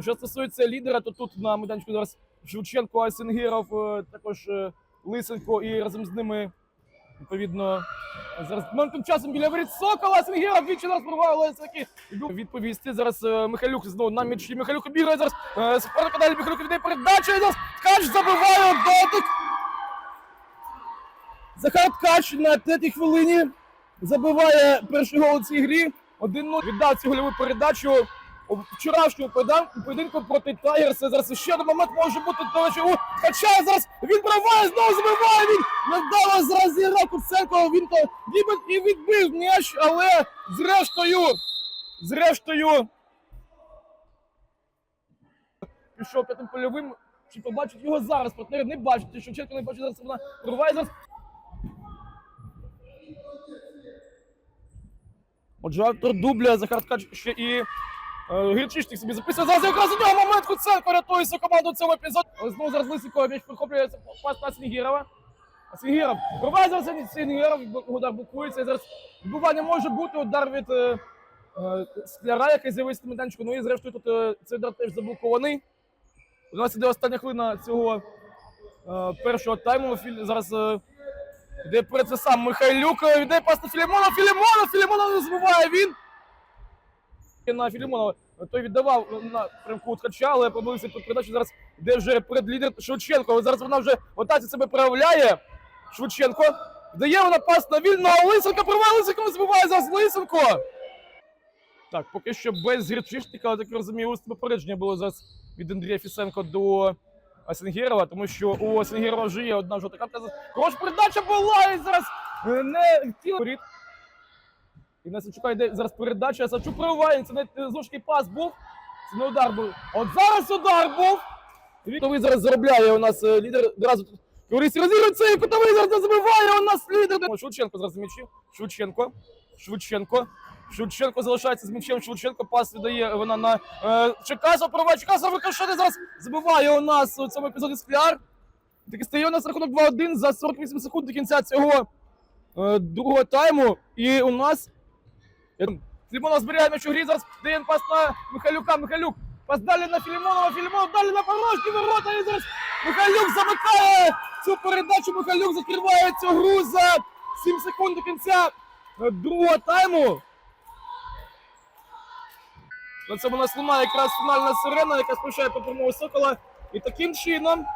Що стосується лідера, то тут на майданчику зараз Шевченко, Асінгіров, е, також е, Лисенко і разом з ними відповідно зараз тим часом біля воріт Сокола Асінгіров двічі раз порвав Лисенки. Відповісти зараз е, Михайлюк знову на м'ячі. Михайлюк обіграє зараз е, суперника далі Михайлюк віддає передачу. Зараз Ткач забиває дотик. Захар Ткач на третій хвилині забиває перший гол у цій грі. 1-0 віддав цю гольову передачу поєдин- поєдинку проти Тайгерса. Зараз ще один момент може бути речі, у Зараз він пробиває, знову забиває він. Невдало зараз зіграв Куценко. Він то ніби і відбив м'яч, але зрештою, зрештою, пішов п'ятим польовим. Чи побачить його зараз? Партнери не бачать. Шевченко не бачить зараз. Вона пробиває зараз. Отже, автор дубля Захар Ткач ще і е, Гірчишник собі записує. Зараз якраз у нього момент Куценко рятує свою команду в цьому епізоді. Знову зараз Лисенко м'яч прихоплює пас на Снігірова. Снігіров пробиває зараз Снігіров, удар блокується. І зараз відбування може бути удар від е, е, скляра, який з'явився на майданчику. Ну і зрештою тут е, цей удар теж заблокований. У нас іде остання хвилина цього е, першого тайму. Філь- Зараз е, Іде перед це сам Михайлюк, е, віддає пас на Філімонова, Філімонов, Філімонов не збиває він. На Філімонова той віддавав на прямку Ткача, але помилився під передачу. Зараз йде вже перед лідер Шевченко. Але Зараз вона вже в атаці себе проявляє. Шевченко. Дає вона пас на Лисенка, провал Лисенко не збиває зараз Лисенко. Так, поки що без Гірчишника, але так розумію, уст попередження було зараз від Андрія Фісенко до Асенгєрова, тому що у Асенгєрова вже є одна жовта картка. Хороша передача була і зараз е, не тіло. І на Савчука йде зараз передача. Савчук прориває. Це не е, таки пас був. Це не удар був. От зараз удар був. І Віктовий зараз заробляє у нас е, лідер. Одразу Юрій розігрується і кутовий зараз забиває. У нас лідер. Шевченко зараз м'ячі. Шевченко. Шевченко. Шевченко залишається з м'ячем. Шевченко пас віддає вона на е, Чекасов. Проває Чекасов викашати зараз забиває у нас у цьому епізоді скляр. Таки стає у нас рахунок 2-1 за 48 секунд до кінця цього е, другого тайму. І у нас Філімонов зберігає м'яч у грі. Зараз пас на Михайлюка. Михайлюк. Пас далі на Філімонова. Філімонов далі на порожні ворота. І зараз Михайлюк замикає цю передачу. Михайлюк закриває цю гру за 7 секунд до кінця другого тайму. На цьому нас лунає якраз фінальна сирена, яка сповіщає по сокола. І таким чином